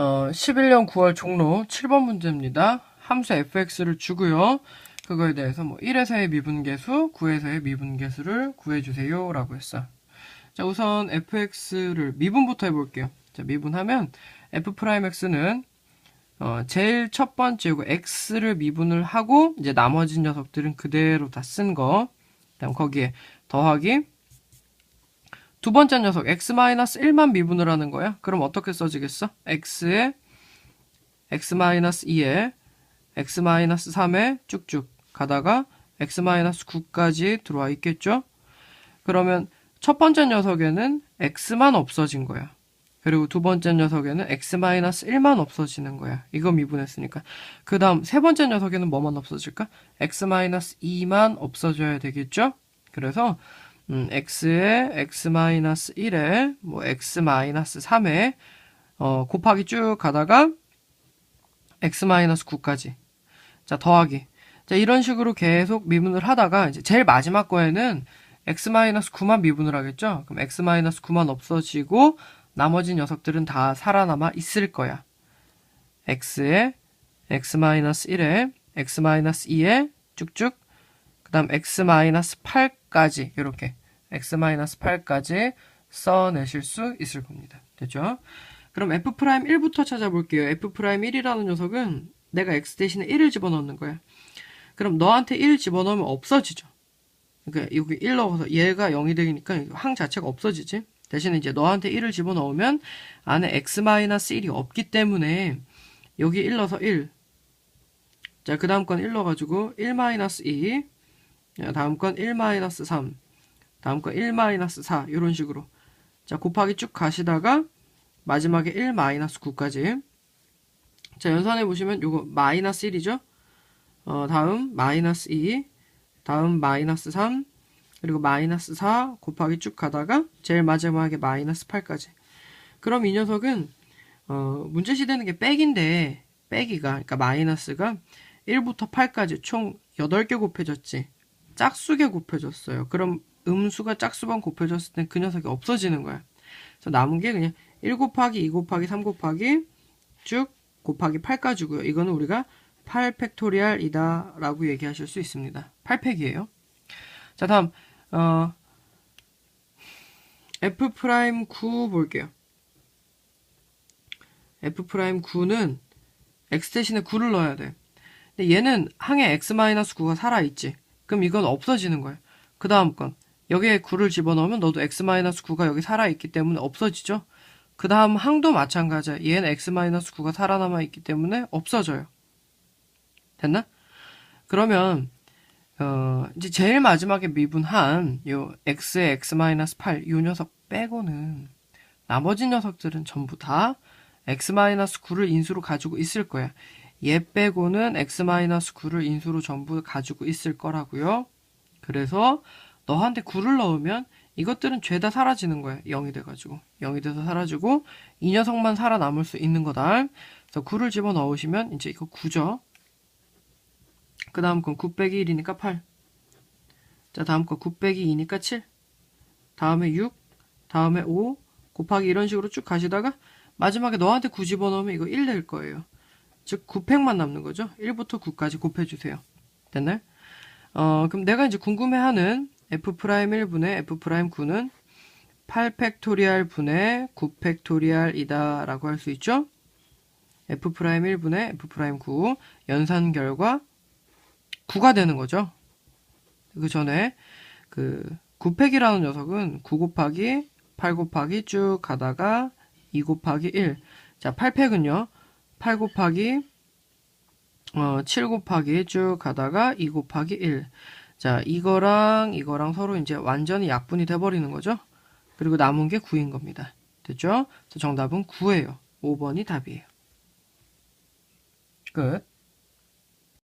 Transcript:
어, 11년 9월 종로 7번 문제입니다. 함수 fx를 주고요. 그거에 대해서 뭐 1에서의 미분계수, 9에서의 미분계수를 구해주세요. 라고 했어. 자, 우선 fx를 미분부터 해볼게요. 자, 미분하면 f'x는 어, 제일 첫 번째고 x를 미분을 하고 이제 나머지 녀석들은 그대로 다 쓴 거. 그다음 거기에 더하기 두 번째 녀석 x-1만 미분을 하는 거야. 그럼 어떻게 써지겠어? x에 x-2에 x-3에 쭉쭉 가다가 x-9까지 들어와 있겠죠? 그러면 첫 번째 녀석에는 x만 없어진 거야. 그리고 두 번째 녀석에는 x-1만 없어지는 거야. 이거 미분했으니까. 그 다음 세 번째 녀석에는 뭐만 없어질까? x-2만 없어져야 되겠죠? 그래서 음, x에 x-1에 뭐 x-3에 어, 곱하기 쭉 가다가 x-9까지. 자, 더하기. 자, 이런 식으로 계속 미분을 하다가 이제 제일 마지막 거에는 x-9만 미분을 하겠죠? 그럼 x-9만 없어지고 나머지 녀석들은 다 살아남아 있을 거야. x에 x-1에 x-2에 쭉쭉 그 다음 x-8까지 이렇게 x-8까지 써내실 수 있을 겁니다. 됐죠? 그럼 f'1부터 찾아볼게요. f'1이라는 녀석은 내가 x 대신에 1을 집어넣는 거야. 그럼 너한테 1 집어넣으면 없어지죠. 그러니까 여기 1 넣어서 얘가 0이 되니까 항 자체가 없어지지. 대신에 이제 너한테 1을 집어넣으면 안에 x-1이 없기 때문에 여기 1 넣어서 1. 자, 그 다음 건 1 넣어가지고 1-2. 다음 건 1-3. 다음 건 1-4. 이런 식으로. 자, 곱하기 쭉 가시다가 마지막에 1-9까지. 자, 연산해 보시면 요거 마이너스 1이죠? 어, 다음 마이너스 2. 다음 마이너스 3. 그리고 마이너스 4 곱하기 쭉 가다가 제일 마지막에 마이너스 8까지. 그럼 이 녀석은 어, 문제시 되는 게 백인데 빼기가 그러니까 마이너스가 1부터 8까지 총 8개 곱해졌지. 짝수게 곱해졌어요. 그럼 음수가 짝수만 곱해졌을 땐 그 녀석이 없어지는 거야. 그래서 남은 게 그냥 1 곱하기 2 곱하기 3 곱하기 쭉 곱하기 8까지고요. 이거는 우리가 8 팩토리얼이다 라고 얘기하실 수 있습니다. 8팩이에요. 자 다음 어, F'9 볼게요. F'9는 X 대신에 9를 넣어야 돼. 근데 얘는 항에 X-9가 살아 있지. 그럼 이건 없어지는 거야. 그 다음 건. 여기에 9를 집어넣으면 너도 X-9가 여기 살아있기 때문에 없어지죠. 그 다음 항도 마찬가지야. 얘는 X-9가 살아남아 있기 때문에 없어져요. 됐나? 그러면 어, 이제 제일 마지막에 미분한 요 x의 x-8 요 녀석 빼고는 나머지 녀석들은 전부 다 x-9를 인수로 가지고 있을 거야. 얘 빼고는 x-9를 인수로 전부 가지고 있을 거라고요. 그래서 너한테 9를 넣으면 이것들은 죄다 사라지는 거야. 0이 돼가지고. 0이 돼서 사라지고 이 녀석만 살아남을 수 있는 거다. 그래서 9를 집어넣으시면 이제 이거 9죠. 그 다음 건 9 빼기 1이니까 8. 자, 다음 거9 빼기 2니까 7. 다음에 6. 다음에 5. 곱하기 이런 식으로 쭉 가시다가 마지막에 너한테 9 집어넣으면 이거 1될 거예요. 즉 9팩만 남는 거죠. 1부터 9까지 곱해주세요. 됐나요? 어, 그럼 내가 이제 궁금해하는 f'1분의 f'9는 8팩토리얼 분의 9팩토리얼이다 라고 할 수 있죠. f'1분의 f'9 연산 결과 9가 되는 거죠. 그 전에 그 9팩이라는 녀석은 9 곱하기 8 곱하기 쭉 가다가 2 곱하기 1. 자, 8팩은요. 8 곱하기 어, 7 곱하기 쭉 가다가 2 곱하기 1. 자, 이거랑 이거랑 서로 이제 완전히 약분이 돼버리는 거죠. 그리고 남은 게 9인 겁니다. 됐죠? 정답은 9예요. 5번이 답이에요. 끝.